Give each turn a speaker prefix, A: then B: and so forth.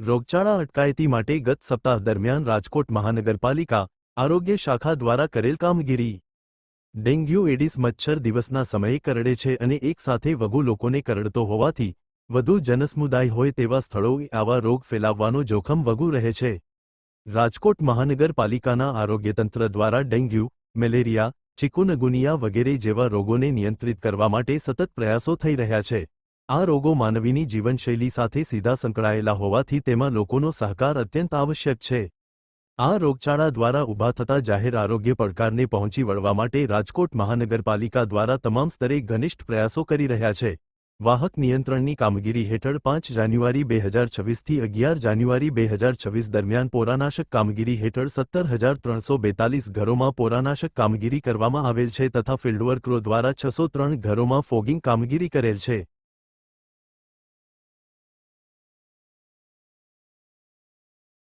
A: રોગચાળા અટકાયતી માટે ગત સપ્તાહ દરમિયાન રાજકોટ મહાનગરપાલિકા આરોગ્ય શાખા દ્વારા કરેલ કામગીરી. ડેન્ગ્યુ એડિસ મચ્છર દિવસના સમયે કરડે છે અને એકસાથે વધુ લોકોને કરડતો હોવાથી વધુ જનસમુદાય હોય તેવા સ્થળોએ આવા રોગ ફેલાવવાનો જોખમ વધુ રહે છે. રાજકોટ મહાનગરપાલિકાના આરોગ્યતંત્ર દ્વારા ડેન્ગ્યુ, મેલેરિયા, ચિકુનગુનિયા વગેરે જેવા રોગોને નિયંત્રિત કરવા માટે સતત પ્રયાસો થઈ રહ્યા છે. આ રોગો માનવીની જીવનશૈલી સાથે સીધા સંકળાયેલા હોવાથી તેમાં લોકોનો સહકાર અત્યંત આવશ્યક છે. આ રોગચાળા દ્વારા ઊભા થતા જાહેર આરોગ્ય પડકારને પહોંચી વળવા માટે રાજકોટ મહાનગરપાલિકા દ્વારા તમામ સ્તરે ઘનિષ્ઠ પ્રયાસો કરી રહ્યા છે. વાહક નિયંત્રણની કામગીરી હેઠળ પાંચ જાન્યુઆરી બે હજાર છવ્વીસથી અગિયાર જાન્યુઆરી બે હજાર છવ્વીસ દરમિયાન પોરાનાશક કામગીરી હેઠળ સત્તર હજાર ત્રણસો બેતાલીસ ઘરોમાં પોરાનાશક કામગીરી કરવામાં આવેલ છે તથા ફિલ્ડવર્કરો દ્વારા છસો ત્રણ ઘરોમાં ફોગિંગ કામગીરી કરેલ છે.